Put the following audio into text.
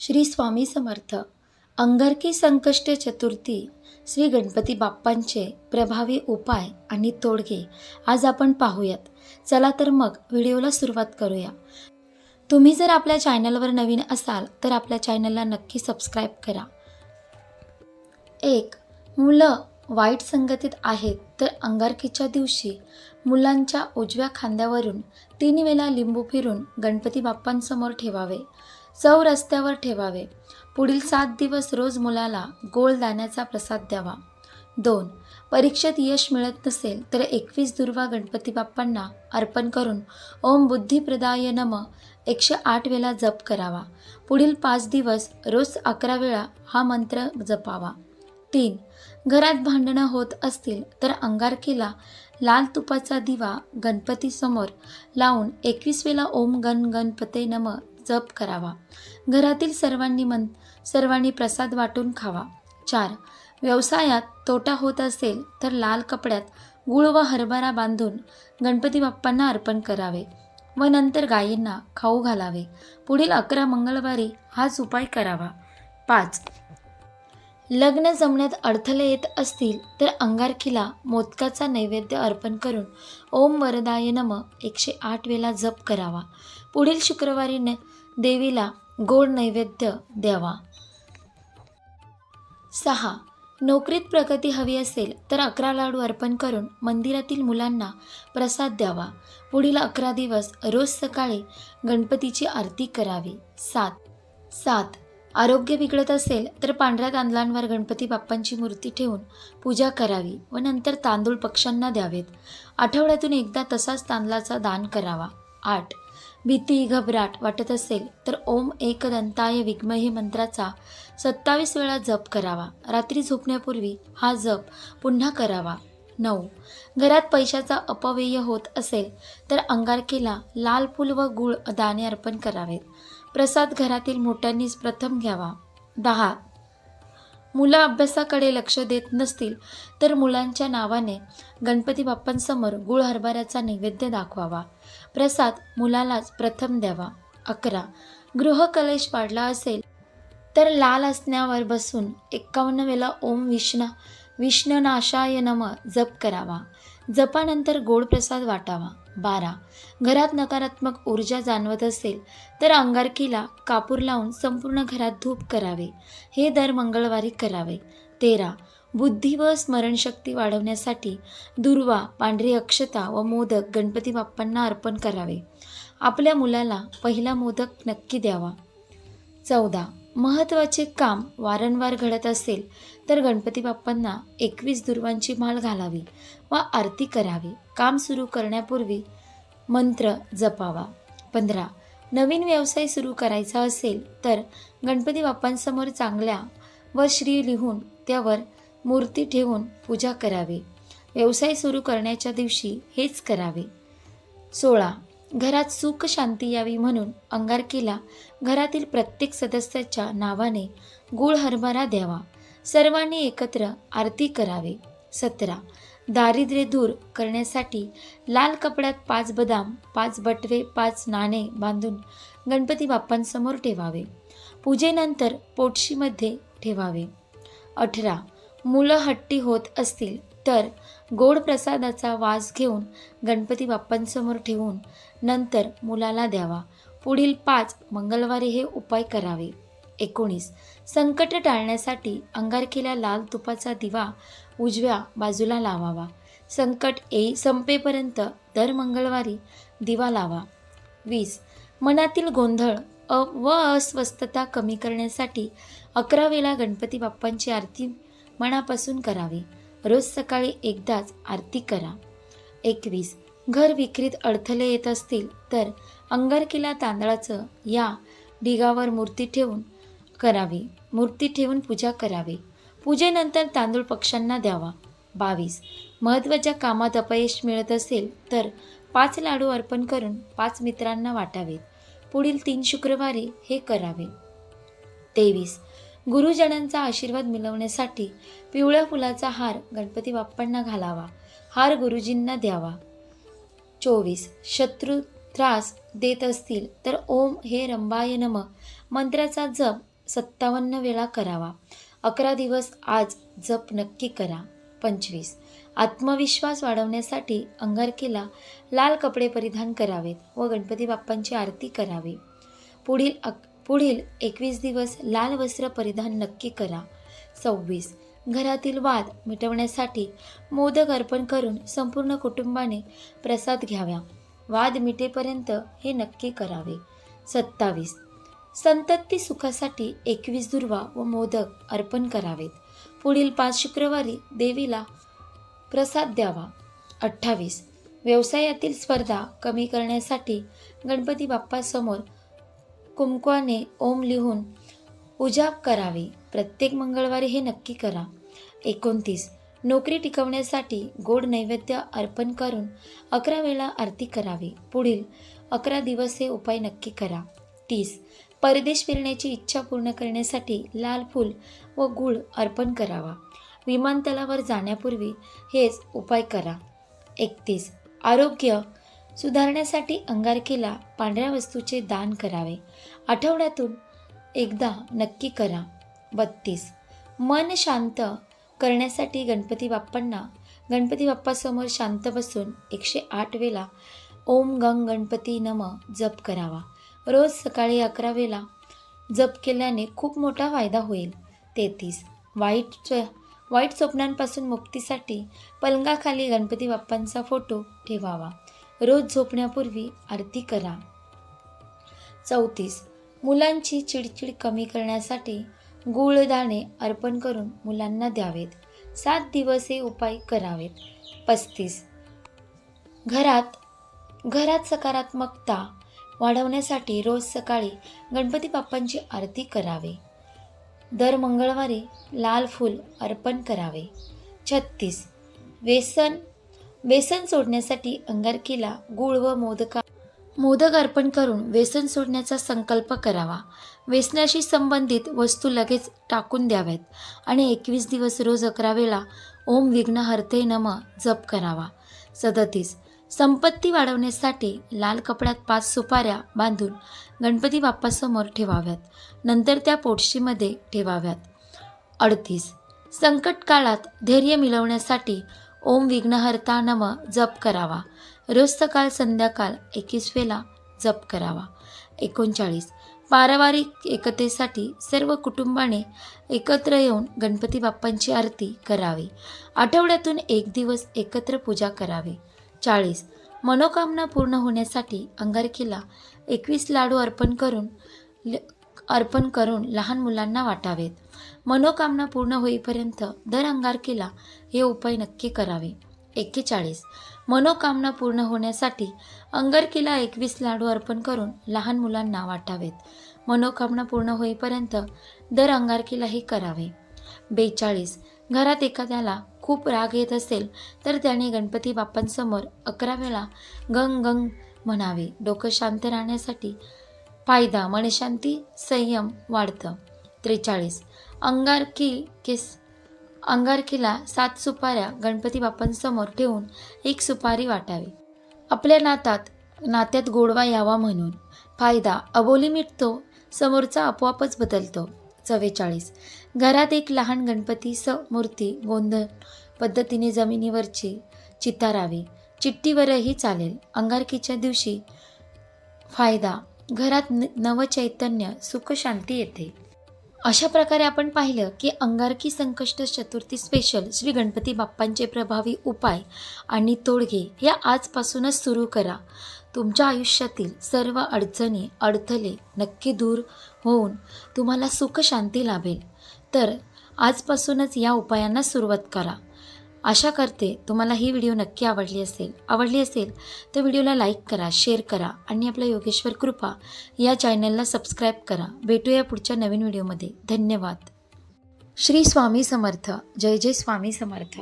श्री स्वामी समर्थ. अंगारकी संकष्ट चतुर्थी श्री गणपती बाप्पांचे प्रभावी उपाय आणि तोडगे आज आपण पाहूयात. चला तर मग व्हिडिओला सुरुवात करूया. तुम्ही जर आपल्या चॅनलवर नवीन असाल तर आपल्या चॅनलला नक्की सबस्क्राईब करा. एक मुलं वाईट संगतीत आहेत तर अंगारकीच्या दिवशी मुलांच्या उजव्या खांद्यावरून तीन वेळा लिंबू फिरून गणपती बाप्पांसमोर ठेवावे. चव रस्त्यावर ठेवावे. पुढील सात दिवस रोज मुलाला गोळ दाण्याचा प्रसाद द्यावा. दोन परीक्षेत यश मिळत नसेल तर एकवीस दुर्वा गणपती बाप्पांना अर्पण करून ओम बुद्धिप्रदाय नम एकशे आठ वेळा जप करावा. पुढील पाच दिवस रोज अकरा वेळा हा मंत्र जपावा. तीन घरात भांडणं होत असतील तर अंगारकीला लाल तुपाचा दिवा गणपतीसमोर लावून एकवीस वेळा ओम गण गणपते नम जप करावा. घरातील सर्वांनी मन सर्वांनी प्रसाद वाटून खावा. चार व्यवसायात तोटा होत असेल तर लाल कपड्यात गुळ व हरभरा बांधून गणपती बाप्पांना अर्पण करावे व नंतर गायींना खाऊ घालावे. पुढील अकरा मंगळवारी हाच उपाय करावा. पाच लग्न जमण्यात अडथळे येत असतील तर अंगारखीला मोदकाचा नैवेद्य अर्पण करून ओम वरदाय नम एकशे आठ वेळा जप करावा. पुढील शुक्रवारी न देवीला गोड नैवेद्य द्यावा. सहा. नोकरीत प्रगती हवी असेल तर अकरा लाडू अर्पण करून मंदिरातील मुलांना प्रसाद द्यावा. पुढील अकरा दिवस रोज सकाळी गणपतीची आरती करावी. सात. सात. आरोग्य बिघडत असेल तर पांढऱ्या तांदळांवर गणपती बाप्पांची मूर्ती ठेवून पूजा करावी व नंतर तांदूळ पक्ष्यांना द्यावेत. आठवड्यातून एकदा तसाच तांदळाचा दान करावा. आठ. भीती घबराट वाटत असेल तर ओम एकदंताय विग्महे मंत्राचा सत्तावीस वेळा जप करावा. रात्री झोपण्यापूर्वी हा जप पुन्हा करावा. नऊ. घरात पैशाचा अपव्यय होत असेल तर अंगारकीला लाल फूल व गुळ दाणे अर्पण करावेत. प्रसाद घरातील मोठ्यांनीच प्रथम घ्यावा. दहा. मुलं अभ्यासाकडे लक्ष देत नसतील तर मुलांच्या नावाने गणपती बाप्पांसमोर गुळ हरभऱ्याचा नैवेद्य दाखवावा. प्रसाद मुलालाच प्रथम द्यावा. अकरा. गृहकलेश वाढला असेल तर लाल असण्यावर बसून एक्कावन्न वेळा ओम विष्ण विष्णनाशाय नम जप करावा. जपानंतर गोड प्रसाद वाटावा. बारा. घरात नकारात्मक ऊर्जा जाणवत असेल तर अंगारकीला कापूर लावून संपूर्ण घरात धूप करावे. हे दर मंगळवारी करावे. तेरा. बुद्धी व स्मरणशक्ती वाढवण्यासाठी दुर्वा पांढरी अक्षता व मोदक गणपती बाप्पांना अर्पण करावे. आपल्या मुलाला पहिला मोदक नक्की द्यावा. चौदा. महत्त्वाचे काम वारंवार घडत असेल तर गणपती बाप्पांना एकवीस दुर्वांची माळ घालावी व आरती करावी. काम सुरू करण्यापूर्वी मंत्र जपावा. पंधरा नवीन व्यवसाय सुरू करायचा असेल तर गणपती बाप्पांसमोर चांगल्या व श्री लिहून त्यावर मूर्ती ठेवून पूजा करावी. व्यवसाय सुरू करण्याच्या दिवशी हेच करावे. सोळा घरात सुख शांती यावी म्हणून अंगारकीला घरातील प्रत्येक सदस्याच्या नावाने गुळ हरभरा द्यावा. सर्वांनी एकत्र आरती करावे. सतरा. दारिद्र्य दूर करण्यासाठी लाल कपड्यात पाच बदाम पाच बटवे पाच नाणे बांधून गणपती बाप्पांसमोर ठेवावे. पूजेनंतर पोटशीमध्ये ठेवावे. अठरा. मुलं हट्टी होत असतील तर गोड प्रसादाचा वास घेऊन गणपती बाप्पांसमोर ठेवून नंतर मुलाला द्यावा. पुढील पाच मंगळवारी हे उपाय करावे. एकोणीस. संकट टाळण्यासाठी अंगारकीला लाल तुपाचा दिवा उजव्या बाजूला लावावा. संकट येई संपेपर्यंत दर मंगळवारी दिवा लावा. वीस. मनातील गोंधळ अ व अस्वस्थता कमी करण्यासाठी अकरा वेळा गणपती बाप्पांची आरती मनापासून करावी. रोज सकाळी एकदाच आरती करा. एकवीस घर विक्रीत अडथळे येत असतील तर अंगारकिला तांदळाचं या ढिगावर मूर्ती ठेवून करावी. मूर्ती ठेवून पूजा करावी. पूजेनंतर तांदूळ पक्ष्यांना द्यावा. बावीस महत्त्वाच्या कामात अपयश मिळत असेल तर पाच लाडू अर्पण करून पाच मित्रांना वाटावेत पुढील तीन शुक्रवारी हे करावे. तेवीस गुरुजनांचा आशीर्वाद मिळवण्यासाठी पिवळ्या फुलाचा हार गणपती बाप्पांना घालावा. हार गुरुजींना द्यावा. चोवीस. शत्रू त्रास देत असतील तर ओम हे रंबाय नम. मंत्राचा जप सत्तावन्न वेळा करावा. अकरा दिवस आज जप नक्की करा. पंचवीस. आत्मविश्वास वाढवण्यासाठी अंगारकीला लाल कपडे परिधान करावेत व गणपती बाप्पांची आरती करावी. पुढील अक पुढील एकवीस दिवस लाल वस्त्र परिधान नक्की करा. सव्वीस. घरातील वाद मिटवण्यासाठी मोदक अर्पण करून संपूर्ण कुटुंबाने प्रसाद घ्याव्या वाद मिटेपर्यंत हे नक्की करावे. सत्तावीस. संतती सुखासाठी एकवीस दुर्वा व मोदक अर्पण करावेत. पुढील पाच शुक्रवारी देवीला प्रसाद द्यावा. अठ्ठावीस. व्यवसायातील स्पर्धा कमी करण्यासाठी गणपती बाप्पासमोर कुंकवाने ओम लिहून उजाप करावी. प्रत्येक मंगळवारी हे नक्की करा. एकोणतीस. नोकरी टिकवण्यासाठी गोड नैवेद्य अर्पण करून अकरा वेळा आरती करावी. पुढील अकरा दिवस हे उपाय नक्की करा. तीस. परदेश फिरण्याची इच्छा पूर्ण करण्यासाठी लाल फूल व गूळ अर्पण करावा. विमानतळावर जाण्यापूर्वी हेच उपाय करा. एकतीस. आरोग्य सुधारण्यासाठी अंगारकीला पांढऱ्या वस्तूचे दान करावे. आठवड्यातून एकदा नक्की करा. बत्तीस. मन शांत करण्यासाठी गणपती बाप्पांना गणपती बाप्पासमोर शांत बसून एकशे आठ वेळा ओम गंग गणपती नम जप करावा. रोज सकाळी अकरा वेळा जप केल्याने खूप मोठा फायदा होईल. तेहतीस. वाईट वाईट स्वप्नांपासून मुक्तीसाठी पलंगाखाली गणपती बाप्पांचा फोटो ठेवावा. रोज झोपण्यापूर्वी आरती करा. चौतीस. मुलांची चिडचिड कमी करण्यासाठी गुळदाणे अर्पण करून मुलांना द्यावेत. सात दिवस हे उपाय करावेत. पस्तीस. घरात घरात सकारात्मकता वाढवण्यासाठी रोज सकाळी गणपती बाप्पांची आरती करावे. दर मंगळवारी लाल फूल अर्पण करावे. छत्तीस. व्यसन व्यसन सोडण्यासाठी अंगारकीला गुळ व मोदका मोदक अर्पण करून व्यसन सोडण्याचा संकल्प करावा. व्यसनाशी संबंधित वस्तू लगेच टाकून द्याव्यात आणि एकवीस दिवस रोज अकरा वेळा ओम विघ्न हरते नम जप करावा. सदतीस. संपत्ती वाढवण्यासाठी लाल कपड्यात पाच सुपाऱ्या बांधून गणपती बाप्पासमोर ठेवाव्यात. नंतर त्या पोटशीमध्ये ठेवाव्यात. अडतीस. संकट काळात धैर्य मिळवण्यासाठी ओम विघ्नहर्ता नम जप करावा. रोज सकाळ संध्याकाळ एकवीस वेळा जप करावा. एकोणचाळीस. पारिवारिक एकतेसाठी सर्व कुटुंबाने एकत्र येऊन गणपती बाप्पांची आरती करावी. आठवड्यातून एक दिवस एकत्र पूजा करावी. चाळीस. मनोकामना पूर्ण होण्यासाठी अंगारकीला एकवीस लाडू अर्पण करून ल- अर्पण करून लहान मुलांना वाटावेत. मनोकामना पूर्ण होईपर्यंत दर अंगारकीला हे उपाय नक्की करावे. एक्केचाळीस. मनोकामना पूर्ण होण्यासाठी अंगारकीला एकवीस लाडू अर्पण करून लहान मुलांना वाटावेत. मनोकामना पूर्ण होईपर्यंत दर अंगारकीला हे करावे. बेचाळीस. घरात एखाद्याला खूप राग येत असेल तर त्याने गणपती बाप्पांसमोर अकरा वेळा गंग गंग म्हणावे. डोकं शांत राहण्यासाठी फायदा मनशांती संयम वाढतं. त्रेचाळीस. अंगारकी केस अंगारकीला सात सुपाऱ्या गणपती बाप्पांसमोर ठेवून एक सुपारी वाटावी. आपल्या नातात नात्यात गोडवा यावा म्हणून. फायदा अबोली मिटतो समोरचा आपोआपच बदलतो. चव्वेचाळीस. घरात एक लहान गणपती स मूर्ती गोंधळ पद्धतीने जमिनीवरची चितारावी. चिठ्ठीवरही चालेल. अंगारकीच्या दिवशी फायदा घरात न नवचैतन्य सुखशांती येते. अशा प्रकारे आपण पाहिलं की अंगारकी संकष्ट चतुर्थी स्पेशल श्री गणपती बाप्पांचे प्रभावी उपाय आणि तोडगे या आजपासूनच सुरू करा. तुमच्या आयुष्यातील सर्व अडचणी अडथळे नक्की दूर होऊन तुम्हाला सुखशांती लाभेल. तर आजपासूनच या उपायांना सुरुवात करा. आशा करते तुम्हाला ही व्हिडिओ नक्की आवडली असेल. आवडली असेल तर व्हिडिओला लाईक करा शेअर करा आणि आपल्या योगेश्वर कृपा या चॅनलला सबस्क्राईब करा. भेटूया पुढच्या नवीन व्हिडिओमध्ये. धन्यवाद. श्री स्वामी समर्थ. जय जय स्वामी समर्थ.